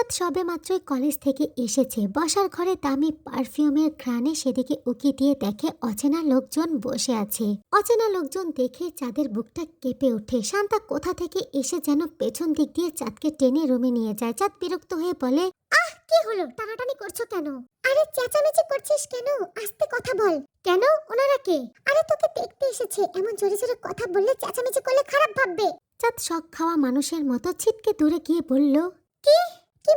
চাঁদ সবে মাত্রই কলেজ থেকে এসেছে। বসার ঘরে দামি পারফিউমের ঘ্রাণে সেদিকে উকি দিয়ে দেখে অচেনা লোকজন বসে আছে। অচেনা লোকজন দেখে চাঁদের বুকটা কেঁপে ওঠে। শান্তা কোথা থেকে এসে যেন পেছন দিক দিয়ে চাঁদকে টেনে রুমে নিয়ে যায়। চাঁদ বিরক্ত হয়ে বলে, আহ, কি হলো? টানাটানি করছ কেন? আরে, চেঁচামেচি করছিস কেন? আস্তে কথা বল। কেন? ওনারা কে? আরে, তোকে দেখতে এসেছে। এমন জোরে জোরে কথা বললে চেঁচামেচি করলে খারাপ ভাববে। চাঁদ শখ খাওয়া মানুষের মতো ছিটকে দূরে গিয়ে বলল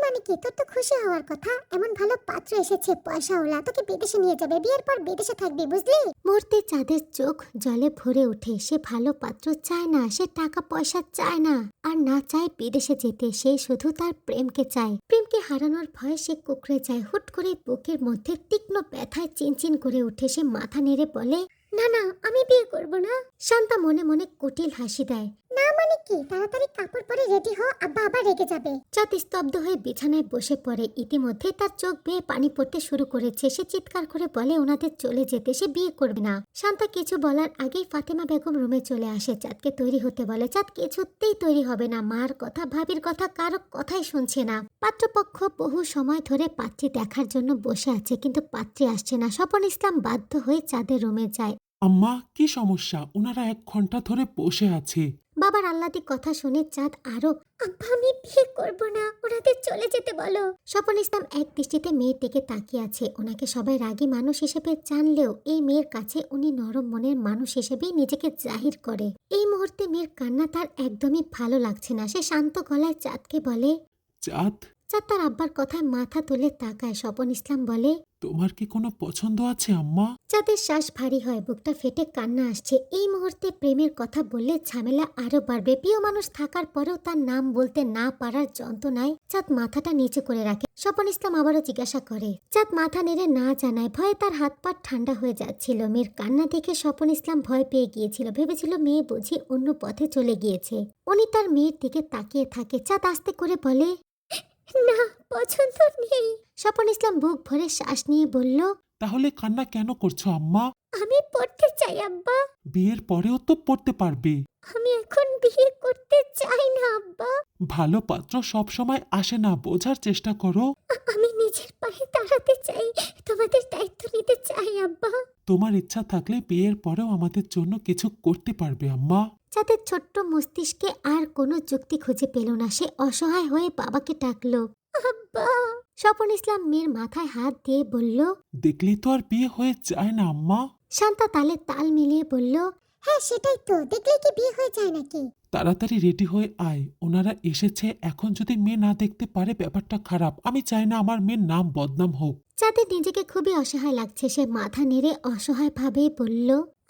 মানে কি? তোর তো খুশি হওয়ার কথা। এমন ভালো পাত্র এসেছে পয়সাওয়ালা তোকে বিদেশে নিয়ে যাবে বিয়ের পর বিদেশে থাকবি বুঝলি? মুহূর্তে চাঁদের চোখ জলে ভরে ওঠে। সে ভালো পাত্র চায় না সে টাকা পয়সা চায় না। আর না চায় বিদেশে যেতে সে শুধু তার প্রেমকে চায়। প্রেমকে হারানোর ভয়ে সে কুকড়ে যায়। হুট করে বুকের মধ্যে তীক্ষ্ণ ব্যথায় চিনচিন করে উঠে সে মাথা নেড়ে বলে না না আমি বিয়ে করব না। শান্তা মনে মনে কুটিল হাসি দেয়। না মানে কি? তাড়াতাড়ি কাপড় পরে রেডি হও আব্বা আবার রেগে যাবে। চাঁদ স্তব্ধ হয়ে বিছানায় বসে পড়ে। ইতিমধ্যে তার চোখ বেয়ে পানি পড়তে শুরু করেছে। সে চিৎকার করে বলে ওনাদের চলে যেতে সে বিয়ে করবে না। শান্তা কিছু বলার আগেই ফাতেমা বেগম রুমে চলে আসে। চাঁদকে তৈরি হতে বলে চাঁদ কিছুতেই তৈরি হবে না। মার কথা ভাবির কথা কারও কথাই শুনছে না। পাত্রপক্ষ বহু সময় ধরে পাত্রী দেখার জন্য বসে আছে কিন্তু পাত্রী আসছে না। স্বপন ইসলাম বাধ্য হয়ে চাঁদের রুমে যায়। আম্মা কি সমস্যা? ওনারা এক ঘণ্টা ধরে বসে আছে। বাবার আল্লাদি কথা শুনে চাঁদ আরও আব্বা আমি বিয়ে করব না ওনাদের চলে যেতে বলো। স্বপন ইসলাম এক দৃষ্টিতে মেয়ের দিকে তাকিয়ে আছে। ওনাকে সবাই রাগী মানুষ হিসেবে জানলেও এই মেয়ের কাছে উনি নরম মনের মানুষ হিসেবেই নিজেকে জাহির করে। এই মুহূর্তে মেয়ের কান্না তার একদমই ভালো লাগছে না। সে শান্ত গলায় চাঁদকে বলে চাঁদ? চাঁদ তার আব্বার কথায় মাথা তুলে তাকায়। স্বপন ইসলাম বলে তোমার কি কোনো পছন্দ আছে, আম্মা? চাঁদের শ্বাস ভারী হয়, বুকটা ফেটে কান্না আসছে। এই মুহূর্তে প্রেমের কথা বললে ঝামেলা আরও বাড়বে। প্রিয় মানুষ থাকার পরেও তার নাম বলতে না পারার যন্ত্রণায় চাঁদ মাথাটা নিচু করে রাখে। স্বপন ইসলাম আবারও জিজ্ঞাসা করে, চাঁদ মাথা নেড়ে না জানায়, ভয়ে তার হাত পা ঠান্ডা হয়ে যাচ্ছিল। মেয়ের কান্না দেখে স্বপন ইসলাম ভয় পেয়ে গিয়েছিল। ভেবেছিল মেয়ে বুঝি অন্য পথে চলে গিয়েছে। উনি তার মেয়ের দিকে তাকিয়ে থাকে। চাঁদ আস্তে করে বলে না পছন্দ নেই। স্বপন ইসলাম বুক ভরে শ্বাস নিয়ে বলল তাহলে কান্না কেন করছ আম্মা? আমি পড়তে চাই আব্বা। বিয়ের পরেও তো পড়তে পারবে। আমি এখন বিয়ে করতে চাই না আব্বা। ভালো পাত্র সব সময় আসে না বোঝার চেষ্টা করো। আ- আমি নিজের পায়ে দাঁড়াতে চাই তোমাদের দায়িত্ব নিতে চাই আব্বা। তোমার ইচ্ছা থাকলে বিয়ের পরেও আমাদের জন্য কিছু করতে পারবে আম্মা। যাদের ছোট্ট মস্তিষ্কে আর কোনো যুক্তি খুঁজে পেল না। সে অসহায় হয়ে বাবাকে ডাকলো আব্বা! স্বপন ইসলাম মেয়ের মাথায় হাত দিয়ে বলল দেখলে তো আর বিয়ে হয়ে যায় না আম্মা। শান্তা তালে তাল মিলিয়ে বলল হ্যাঁ সেটাই তো দেখলে কি বিয়ে হয়ে যায় নাকি? তাড়াতাড়ি রেডি হয়ে আয় ওনারা এসেছে এখন যদি মেয়ে না দেখতে পারে ব্যাপারটা খারাপ। আমি চাই না আমার মেয়ের নাম বদনাম হোক। যাদের নিজেকে খুবই অসহায় লাগছে সে মাথা নেড়ে অসহায় ভাবে বলল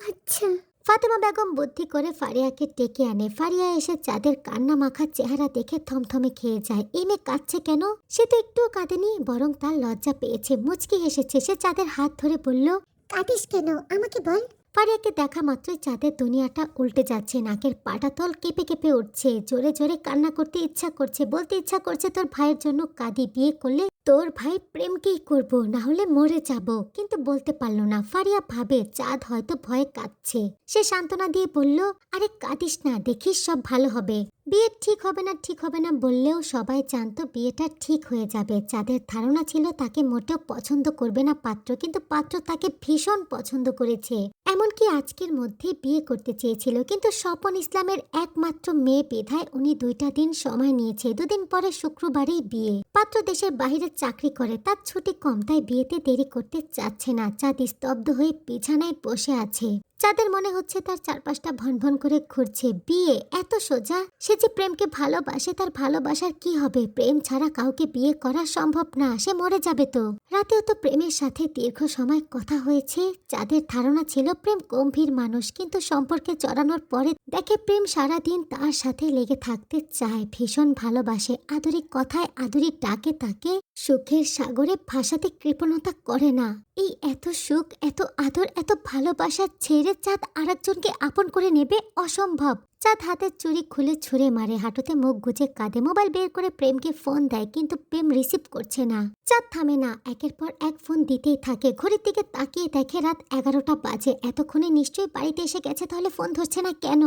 আচ্ছা। ফাতেমা বেগম বুদ্ধি করে ফারিয়াকে ডেকে আনে। ফারিয়া এসে চাঁদের কান্না মাখা চেহারা দেখে থমথমে খেয়ে যায়। মেয়ে কাঁদছে কেন? সে তো একটুও কাঁদেনি, বরং তার লজ্জা পেয়েছে। মুচকি হেসেছে। সে চাঁদের হাত ধরে বলল, কাঁদিস কেন? আমাকে বল। ফারিয়াকে দেখা মাত্রই চাঁদের দুনিয়াটা উল্টে যাচ্ছে, নাকের পাটা তল কেঁপে কেঁপে উঠছে, জোরে জোরে কান্না করতে ইচ্ছা করছে, বলতে ইচ্ছা করছে তোর ভাইয়ের জন্য কাঁদি বিয়ে করলে তোর ভাই প্রেমকেই করব, না হলে মরে যাব। কিন্তু বলতে পারল না, ফারিয়া ভাবে চাঁদ হয়তো ভয়ে কাঁদছে। সে সান্ত্বনা দিয়ে বলল, আরে কাঁদিস না, দেখিস সব ভালো হবে। বিয়ে ঠিক হবে না, ঠিক হবে না বললেও সবাই জানতো বিয়েটা ঠিক হয়ে যাবে। চাঁদের ধারণা ছিল তাকে মোটেও পছন্দ করবে না পাত্র, কিন্তু পাত্র তাকে ভীষণ পছন্দ করেছে। এমনকি আজকের মধ্যে বিয়ে করতে চেয়েছিল, কিন্তু স্বপন ইসলামের একমাত্র মেয়ে বিধায় উনি দুইটা দিন সময় নিয়েছে, দুদিন পরে শুক্রবারেই বিয়ে। পাত্র দেশের বাইরে চাকরি করে, তার ছুটি কম, তাই বিয়েতে দেরি করতে চাচ্ছে না, চাঁদ স্তব্ধ হয়ে বিছানায় বসে আছে। চাঁদের মনে হচ্ছে তার চারপাশটা ভন ভন করে ঘুরছে, বিয়ে এত সোজা? সে যে প্রেমকে ভালোবাসে, তার ভালোবাসার কি হবে? প্রেম ছাড়া কাউকে বিয়ে করা সম্ভব না, সে মরে যাবে তো। রাতেও তো প্রেমের সাথে দীর্ঘ সময় কথা হয়েছে। যাদের ধারণা ছিল প্রেম গম্ভীর মানুষ, কিন্তু সম্পর্কে জড়ানোর পরে দেখে প্রেম সারাদিন তার সাথে লেগে থাকতে চায়। ভীষণ ভালোবাসে আদরিক কথায় আদরিক ডাকে তাকে সুখের সাগরে ভাষাতে কৃপণতা করে না। এই এত সুখ, এত আদর, এত ভালোবাসা ছেড়ে চাঁদ আরেকজনকে আপন করে নেবে অসম্ভব। চাঁদ হাতের চুরি খুলে ছুঁড়ে মারে, হাঁটুতে মুখ গুজে কাঁদে, মোবাইল বের করে প্রেমকে ফোন দেয়, কিন্তু প্রেম রিসিভ করছে না। চাঁদ থামে না, একের পর এক ফোন দিতেই থাকে, ঘড়ির দিকে তাকিয়ে দেখে রাত এগারোটা বাজে, এতক্ষণে নিশ্চয়ই বাড়িতে এসে গেছে, তাহলে ফোন ধরছে না কেন?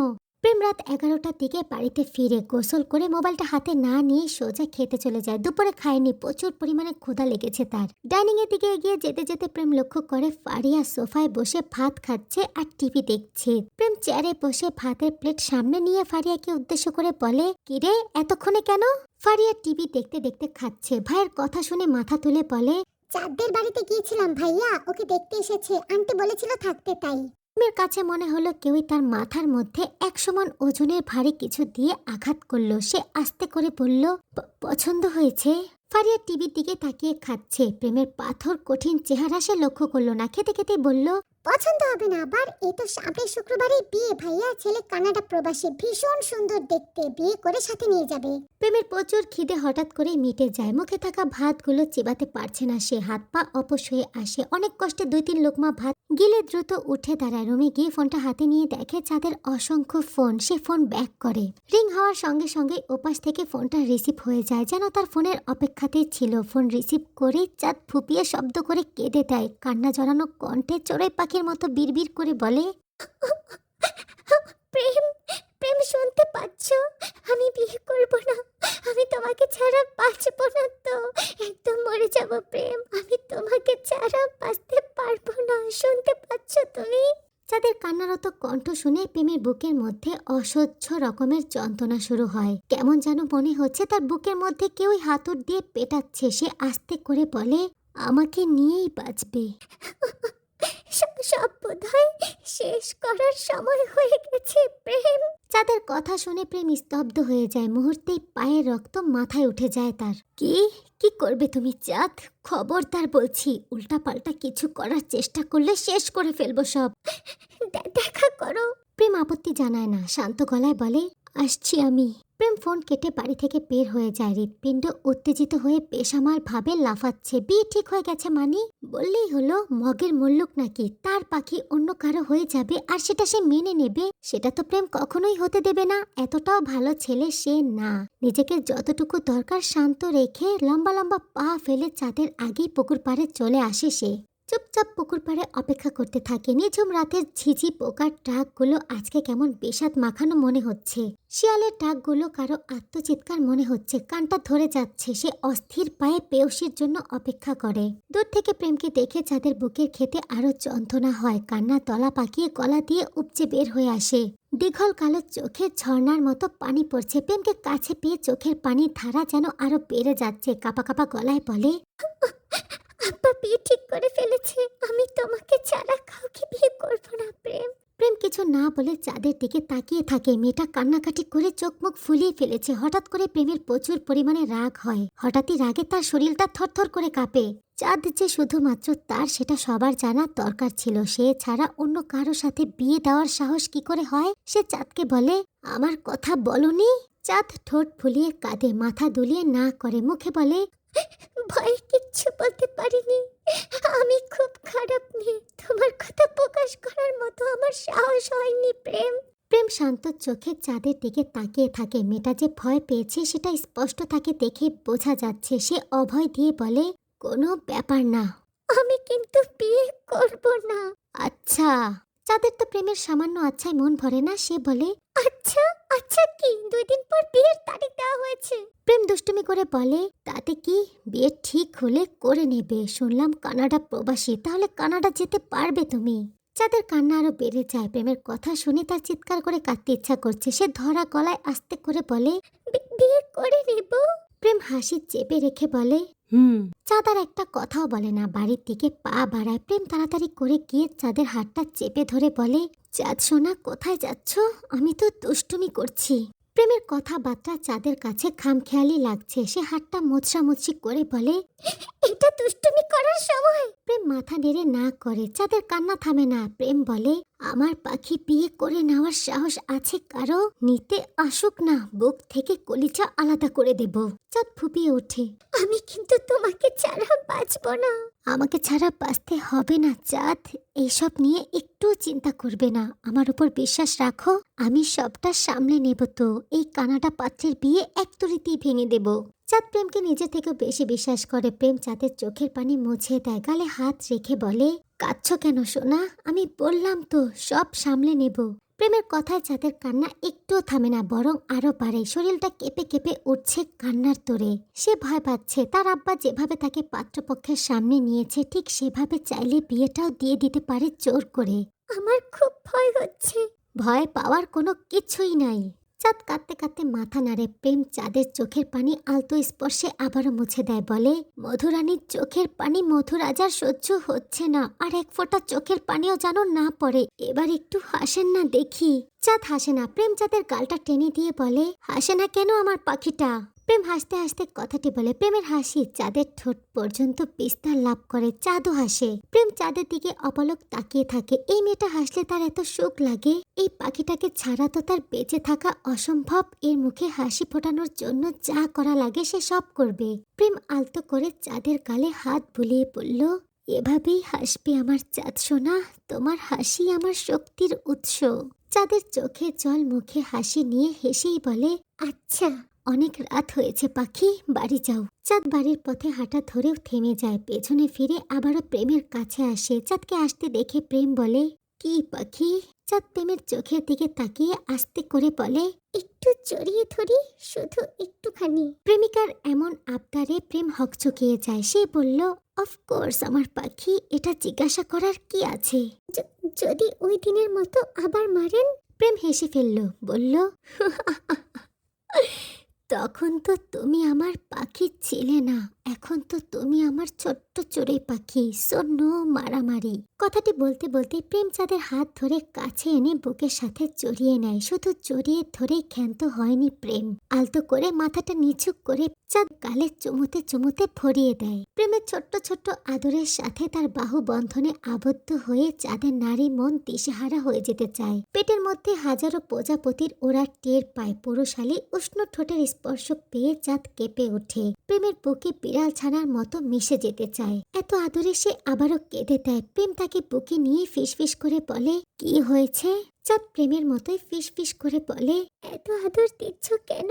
প্রেম রাত এগারোটার দিকে বাড়িতে ফিরে গোসল করে মোবাইলটা হাতে না নিয়ে সোজা খেতে চলে যায়। দুপুরে খায়নি, প্রচুর পরিমাণে ক্ষুধা লেগেছে তার। ডাইনিং এর দিকে এগিয়ে যেতে যেতে প্রেম লক্ষ্য করে ফারিয়া সোফায় বসে ভাত খাচ্ছে আর টিভি দেখছে। প্রেম চেয়ারে বসে ভাতের প্লেট সামনে নিয়ে ফারিয়াকে উদ্দেশ্য করে বলে, কিরে, এতক্ষণে কেন? ফারিয়া টিভি দেখতে দেখতে খাচ্ছে। ভাইয়ের কথা শুনে মাথা তুলে বলে চাঁদদের বাড়িতে গিয়েছিলাম ভাইয়া, ওকে দেখতে এসেছে। আন্টি বলেছিল থাকতে তাই। প্রেমের কাছে মনে হলো কেউই তার মাথার মধ্যে এক সমান ওজনের ভারী কিছু দিয়ে আঘাত করল। সে আস্তে করে বলল পছন্দ হয়েছে। ফারিয়া টিভির দিকে তাকিয়ে খাচ্ছে। প্রেমের পাথর কঠিন চেহারা সে লক্ষ্য করল না। খেতে খেতে বলল পছন্দ হবে না আবার এই তো সামনের শুক্রবারে বিয়ে ভাইয়া ছেলে কানাডা প্রবাসী ভীষণ সুন্দর দেখতে বিয়ে করে সাথে নিয়ে যাবে। প্রেমের প্রচুর খিদে হঠাৎ করে মিটে যায়। মুখে থাকা ভাতগুলো চিবাতে পারছে না সে। হাত পা অপস হয়ে আসে। অনেক কষ্টে দুই তিন লোকমা ভাত গিলে দ্রুত উঠে দাঁড়ায় রুমে গিয়ে ফোনটা হাতে নিয়ে দেখে চাঁদের অসংখ্য ফোন। সে ফোন ব্যাক করে। রিং হওয়ার সঙ্গে সঙ্গে ওপাশ থেকে ফোনটা রিসিভ হয়ে যায়, যেন তার ফোনের অপেক্ষাতেই ছিল। ফোন রিসিভ করে চাঁদ ফুপিয়ে শব্দ করে কেঁদে দেয়। কান্না জড়ানো কণ্ঠে চড়াই পাখির মতো বিড়বিড় করে বলে, প্রেম প্রেম শুনতে পাচ্ছ? আমি বিয়ে করব না। আমি তোমাকে ছাড়া বাঁচব না তো। একদম মরে যাব, প্রেম। আমি তোমাকে ছাড়া বাঁচতে শুনতে পাচ্ছ তুমি? যাদের কান্নারত কণ্ঠ শুনে প্রেমের বুকের মধ্যে অসহ্য রকমের যন্ত্রণা শুরু হয়। কেমন যেন মনে হচ্ছে তার বুকের মধ্যে কেউই হাতুড় দিয়ে পেটাচ্ছে। সে আস্তে করে বলে, আমাকে নিয়েই বাঁচবে। সব বোধহয় শেষ করার সময় হয়ে গেছে প্রেম। যাদের কথা শুনে প্রেম স্তব্ধ হয়ে যায়। মুহূর্তেই পায়ের রক্ত মাথায় উঠে যায় তার। কি? কি করবে তুমি চাঁদ? খবরদার বলছি উল্টাপাল্টা কিছু করার চেষ্টা করলে শেষ করে ফেলব সব। দেখা করো। প্রেম আপত্তি জানায় না শান্ত গলায় বলে আসছি আমি। প্রেম ফোন কেটে বাড়ি থেকে বের হয়ে যায় হৃৎপিণ্ড। উত্তেজিত হয়ে বেসামাল ভাবে লাফাচ্ছে। বিয়ে ঠিক হয়ে গেছে মানি? বললেই হলো, মগের মুল্লুক নাকি? তার পাখি অন্য কারও হয়ে যাবে আর সেটা সে মেনে নেবে? সেটা তো প্রেম কখনোই হতে দেবে না। এতটাও ভালো ছেলে সে না। নিজেকে যতটুকু দরকার শান্ত রেখে লম্বা লম্বা পা ফেলে চাঁদের আগেই পুকুর পাড়ে চলে আসে সে। চুপচাপ পুকুর পাড়ে অপেক্ষা করতে থাকে। নিঝুম রাতের ঝিঝি পোকার ডাকগুলো আজকে কেমন বিষাদ মাখানো মনে হচ্ছে। শিয়ালের ডাকগুলো কারও আত্মচিৎকার মনে হচ্ছে। কানটা ধরে যাচ্ছে। সে অস্থির পায়ে পেয়সির জন্য অপেক্ষা করে। দূর থেকে প্রেমকে দেখে যাদের বুকের খেতে আরও যন্ত্রণা হয় কান্না তলা পাকিয়ে গলা দিয়ে উপচে বের হয়ে আসে। দীঘল কালো চোখে ঝর্ণার মতো পানি পড়ছে। প্রেমকে কাছে পেয়ে চোখের পানির ধারা যেন আরও বেড়ে যাচ্ছে। কাপা কাপা গলায় বলে বিয়ে ঠিক করে ফেলেছে। আমি তোমাকে ছাড়া কাউকে বিয়ে করব না, প্রেম। প্রেম কিছু না বলে চাঁদের দিকে তাকিয়ে থাকে। মেয়েটা কান্নাকাটি করে চোখ মুখ ফুলিয়ে ফেলেছে। হঠাৎ করে প্রেমের প্রচুর পরিমাণে রাগ হয়। হঠাৎই রাগে তার শরীরটা থরথর করে কাঁপে। চাঁদ যে শুধুমাত্র তার, সেটা সবার জানা দরকার ছিল। সে ছাড়া অন্য কারও সাথে বিয়ে দেওয়ার সাহস কি করে হয়? সে চাঁদকে বলে, আমার কথা বলনি? চাঁদ ঠোঁট ফুলিয়ে কাঁদে, মাথা দুলিয়ে না করে মুখে বলে ভয়ে কিচ্ছু বলতে পারিনি। আমি খুব খারাপ মেয়ে। তোমার কথা প্রকাশ করার মতো আমার সাহস হয়নি প্রেম। প্রেম শান্ত চোখে চাঁদের দিকে তাকিয়ে থাকে। মেয়েটা যে ভয় পেয়েছে সেটা স্পষ্ট তাকে দেখে বোঝা যাচ্ছে। সে অভয় দিয়ে বলে কোনো ব্যাপার না। আমি কিন্তু বিয়ে করব না। আচ্ছা। চাঁদের তো প্রেমের সামান্য আচ্ছায় মন ভরে না, সে বলে আচ্ছা আচ্ছা কি? দুই দিন পর বিয়ের তারিখ দেওয়া হয়েছে। প্রেম দুষ্টুমি করে বলে, তাতে কি? বিয়ে ঠিক হলে করে নেবে। শুনলাম কানাডা প্রবাসী, তাহলে কানাডা যেতে পারবে তুমি। চাঁদের কান্না আরও বেড়ে যায়। প্রেমের কথা শুনে তার চিৎকার করে কাঁদতে ইচ্ছা করছে। সে ধরা গলায় আস্তে করে বলে বিয়ে করে নেব? প্রেম হাসি চেপে রেখে বলে হুম। চাঁদার একটা কথাও বলে না বাড়ির দিকে পা বাড়ায়। প্রেম তাড়াতাড়ি করে গিয়ে চাঁদের হাতটা চেপে ধরে বলে চাঁদ সোনা কোথায় যাচ্ছ? আমি তো দুষ্টুমি করছি। প্রেমের কথাবার্তা চাঁদের কাছে খামখেয়ালি লাগছে। সে হাতটা মোচড়ামুচড়ি করে বলে, এটা দুষ্টুমি করার সময়। প্রেম মাথা নেড়ে না করে, চাঁদের কান্না থামে না। প্রেম বলে, আমার পাখি বিয়ে করে নেওয়ার সাহস আছে কারও? নিতে আসুক না, বুক থেকে কলিচা আলাদা করে দেব। চাঁদ ফুপিয়ে ওঠে, আমি কিন্তু তোমাকে ছাড়া বাঁচব না। আমাকে ছাড়া বাঁচতে হবে না, চাঁদ। এইসব নিয়ে একটু চিন্তা করবে না। আমার উপর বিশ্বাস রাখো, আমি সবটা সামলে নেব তো। এই কানাডা পাত্রের বিয়ে এক তুড়িতেই ভেঙে দেব। চাঁদ প্রেমকে নিজে থেকে বেশি বিশ্বাস করে। প্রেম চাঁদের চোখের পানি মুছে দেয়, গালে হাত রেখে বলে, কাঁদছ কেন সোনা? আমি বললাম তো, সব সামলে নেব। প্রেমের কথায় যাদের কান্না একটুও থামে না বরং আরও বাড়ে। শরীরটা কেঁপে কেঁপে উঠছে কান্নার তোরে। সে ভয় পাচ্ছে। তার আব্বা যেভাবে তাকে পাত্রপক্ষের সামনে নিয়েছে ঠিক সেভাবে চাইলে বিয়েটাও দিয়ে দিতে পারে জোর করে। আমার খুব ভয় হচ্ছে। ভয় পাওয়ার কোনো কিছুই নাই। চাঁদ কাঁদতে কাঁদতে মাথা নাড়ে প্রেম চাঁদের চোখের পানি আলতো স্পর্শে আবারও মুছে দেয়, বলে, মধুরানীর চোখের পানি মধুরাজার সহ্য হচ্ছে না, আর এক ফোঁটা চোখের পানিও যেন না পড়ে। এবার একটু হাসেন না দেখি। চাঁদ হাসে না, প্রেম চাঁদের গালটা টেনে দিয়ে বলে, হাসে না কেন আমার পাখিটা? প্রেম হাসতে হাসতে কথাটি বলে প্রেমের হাসি চাঁদের ঠোঁট পর্যন্ত বিস্তার লাভ করে, চাঁদও হাসে। প্রেম চাঁদের দিকে অপলক তাকিয়ে থাকে। এই মেয়েটা হাসলে তার এত সুখ লাগে? এই পাখিটাকে ছাড়া তো তার বেঁচে থাকা অসম্ভব। এর মুখে হাসি ফোটানোর জন্য যা করা লাগে সে সব করবে। প্রেম আলতো করে চাঁদের গালে হাত বুলিয়ে বলল, এভাবেই হাসবে আমার চাঁদ সোনা। তোমার হাসি আমার শক্তির উৎস। চাঁদের চোখে জল মুখে হাসি নিয়ে হেসেই বলে আচ্ছা অনেক রাত হয়েছে, পাখি। বাড়ি যাও। চাঁদ বাড়ির পথে হাঁটা ধরেও থেমে যায়। পেছনে ফিরে আবারও প্রেমের কাছে আসে। চাঁদকে আসতে দেখে প্রেম বলে, কি পাখি? চাঁদ প্রেমের চোখের দিকে তাকিয়ে আস্তে করে বলে, একটু জড়িয়ে ধরি, শুধু একটুখানি। প্রেমিকার এমন আবদারে প্রেম হকচকিয়ে যায়। সে বলল অফকোর্স আমার পাখি, এটা জিজ্ঞাসা করার কি আছে? যদি ওই দিনের মতো আবার মারেন? প্রেম হেসে ফেলল, বলল তখন তো তুমি আমার পাখি ছিলে না। এখন তো তুমি আমার ছোট্ট চড়ুই পাখি শূন্য মারামারি। কথাটি বলতে বলতে প্রেম চাঁদের হাত ধরে কাছে এনে বুকের সাথে জড়িয়ে নেয়। শুধু জড়িয়ে ধরেই ক্ষান্ত হয়নি প্রেম। আলতো করে মাথাটা নিচু করে চাঁদ গালে চুমুতে চুমুতে ভরিয়ে দেয়। প্রেমের ছোট্ট ছোট্ট আদরের সাথে তার বাহু বন্ধনে আবদ্ধ হয়ে চাঁদের নারী মন দিশেহারা হয়ে যেতে চায়। পেটের মধ্যে হাজারো প্রজাপতির ওরা টের পায়। পুরুষালী উষ্ণ ঠোঁটের স্পর্শ পেয়ে চাঁদ কেঁপে ওঠে। প্রেমের বুকে বিড়াল ছানার মতো মিশে যেতে চায়। এত আদরে সে আবারও কেঁদে দেয়। প্রেম তাকে বুকে নিয়ে ফিসফিস করে বলে, কি হয়েছে? চাঁদ প্রেমের মতোই ফিসফিস করে বলে, এত আদর দিচ্ছ কেন?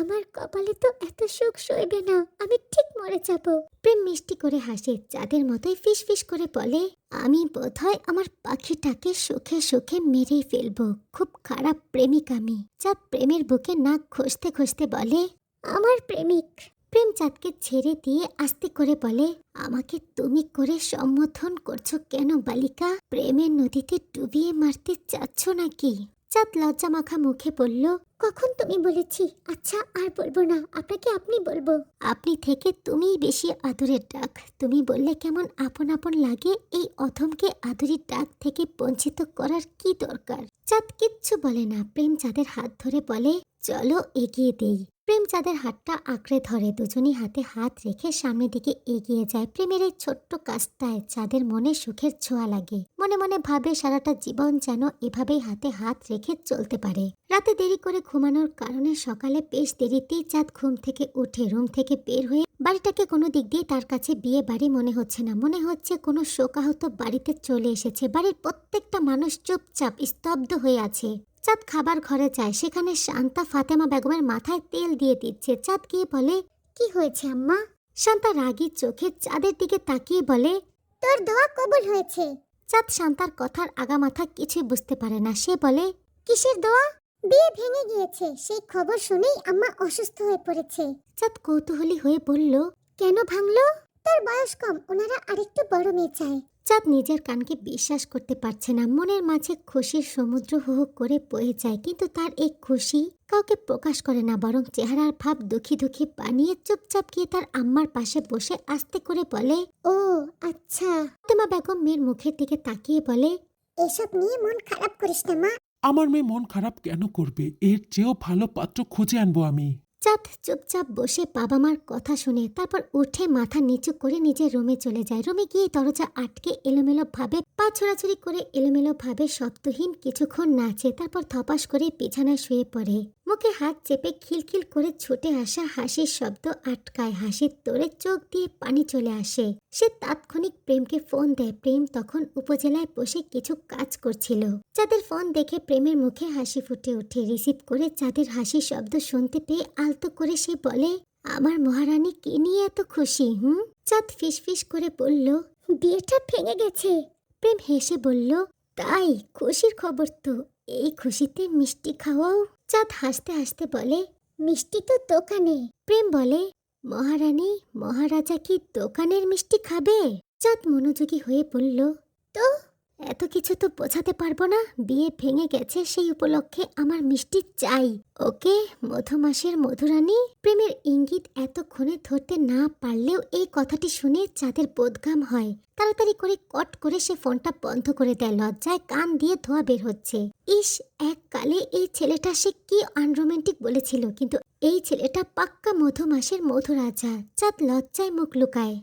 আমার কপালে তো এত সুখ সইবে না। আমি ঠিক মরে যাব। প্রেম মিষ্টি করে হাসে। চাঁদের মতোই ফিস ফিস করে বলে, আমি বোধহয় আমার পাখিটাকে সুখে সুখে মেরেই ফেলব। খুব খারাপ প্রেমিক আমি। চাঁদ প্রেমের বুকে নাক ঘষতে ঘষতে বলে, আমার প্রেমিক। প্রেম চাঁদকে ছেড়ে দিয়ে আস্তে করে বলে, আমাকে তুমি করে সম্বোধন করছ কেন বালিকা? প্রেমের নদীতে ডুবিয়ে মারতে চাচ্ছ নাকি? চাঁদ লজ্জা মাখা মুখে বলল, কখন তুমি বলেছি? আচ্ছা আর বলব না। আপনাকে আপনি বলব। আপনি থেকে তুমিই বেশি আদরের ডাক। তুমি বললে কেমন আপন আপন লাগে, এই অথমকে আদরের ডাক থেকে বঞ্চিত করার কি দরকার? চাঁদ কিচ্ছু বলে না। প্রেম চাঁদের হাত ধরে বলে চলো এগিয়ে দেই। প্রেম চাঁদের হাতটা আঁকড়ে ধরে, দুজনই হাতে হাত রেখে সামনের দিকে এগিয়ে যায়। প্রেমের এই ছোট্ট কাজটায় চাঁদের মনে সুখের ছোঁয়া লাগে। মনে মনে ভাবে সারাটা জীবন যেন এভাবেই হাতে হাত রেখে চলতে পারে। রাতে দেরি করে ঘুমানোর কারণে সকালে বেশ দেরিতেই চাঁদ ঘুম থেকে উঠে, রুম থেকে বের হয়ে বাড়িটাকে কোনো দিক দিয়ে তার কাছে বিয়ে বাড়ি মনে হচ্ছে না। মনে হচ্ছে কোনো শোকাহত বাড়িতে চলে এসেছে। বাড়ির প্রত্যেকটা মানুষ চুপচাপ, স্তব্ধ হয়ে আছে। চাঁদ খাবার ঘরে যায়। সেখানে শান্তা ফাতেমা বেগমের মাথায় তেল দিয়ে দিচ্ছে। চাঁদ গিয়ে বলে, কি হয়েছে আম্মা? শান্তা রাগী চোখে চাঁদের দিকে তাকিয়ে বলে, তোর দোয়া কবুল হয়েছে। চাঁদ শান্তার কথার আগামাথা কিছুই বুঝতে পারে না। সে বলে, কিসের দোয়া? বিয়ে ভেঙে গিয়েছে। সেই খবর শুনেই আম্মা অসুস্থ হয়ে পড়েছে। চাঁদ কৌতূহলী হয়ে বলল, কেন ভাঙলো? তোর বয়স কম ওনারা আরেকটু বড় মেয়ে চায় চাঁদ নিজের কানকে বিশ্বাস করতে পারছে না। মনের মাঝে খুশির সমুদ্র হু হু করে বয়ে যায় কিন্তু তার এই খুশি কাউকে প্রকাশ করে না বরং চেহারার ভাব দুঃখী দুঃখী বানিয়ে চুপচাপ গিয়ে তার আম্মার পাশে বসে আস্তে করে বলে ও আচ্ছা। ফাতেমা বেগম মেয়ের মুখের দিকে তাকিয়ে বলে এসব নিয়ে মন খারাপ করিস না মা। আমার মেয়ে মন খারাপ কেন করবে? এর চেয়েও ভালো পাত্র খুঁজে আনব আমি। চাঁদ চুপচাপ বসে বাবা মার কথা শুনে তারপর উঠে মাথা নিচু করে নিজের রুমে চলে যায়। রুমে গিয়ে দরজা আটকে এলোমেলো ভাবে পা ছোড়াছুড়ি করে এলোমেলো ভাবে শব্দহীন কিছুক্ষণ নাচে, তারপর থপাস করে বিছানায় শুয়ে পড়ে। মুখে হাত চেপে খিলখিল করে ছুটে আসা হাসির শব্দ আটকায়। হাসির তোরে চোখ দিয়ে পানি চলে আসে। সে তাৎক্ষণিক প্রেমকে ফোন দেয়। প্রেম তখন উপজেলায় বসে কিছু কাজ করছিল। চাঁদের ফোন দেখে প্রেমের মুখে হাসি ফুটে ওঠে। রিসিভ করে চাঁদের হাসির শব্দ শুনতে পেয়ে আলতো করে সে বলে, আমার মহারানী কি নিয়ে এত খুশি, হুম? চাঁদ ফিসফিস করে বলল, বিয়েটা ভেঙে গেছে। প্রেম হেসে বলল, তাই, খুশির খবর তো। এই খুশিতে মিষ্টি খাওয়াও। চাঁদ হাসতে হাসতে বলে, মিষ্টি তো দোকানে। প্রেম বলে, মহারানী, মহারাজা কি দোকানের মিষ্টি খাবে? চাঁদ মনোযোগী হয়ে বলল, তো এত কিছু তো বোঝাতে পারব না। বিয়ে ভেঙে গেছে সেই উপলক্ষে আমার মিষ্টি চাই। ওকে, মধুমাসের মধুরানী, প্রেমের ইঙ্গিত এতক্ষণে ধরতে না পারলেও এই কথাটি শুনে চাঁদের বোধগাম হয়। তাড়াতাড়ি করে কট করে সে ফোনটা বন্ধ করে দেয়। লজ্জায় কান দিয়ে ধোয়া বের হচ্ছে। ইস, এককালে এই ছেলেটা সে কি আনরোমান্টিক বলেছিল, কিন্তু এই ছেলেটা পাক্কা মধুমাসের মধুরাজা। চাঁদ লজ্জায় মুখ লুকায়।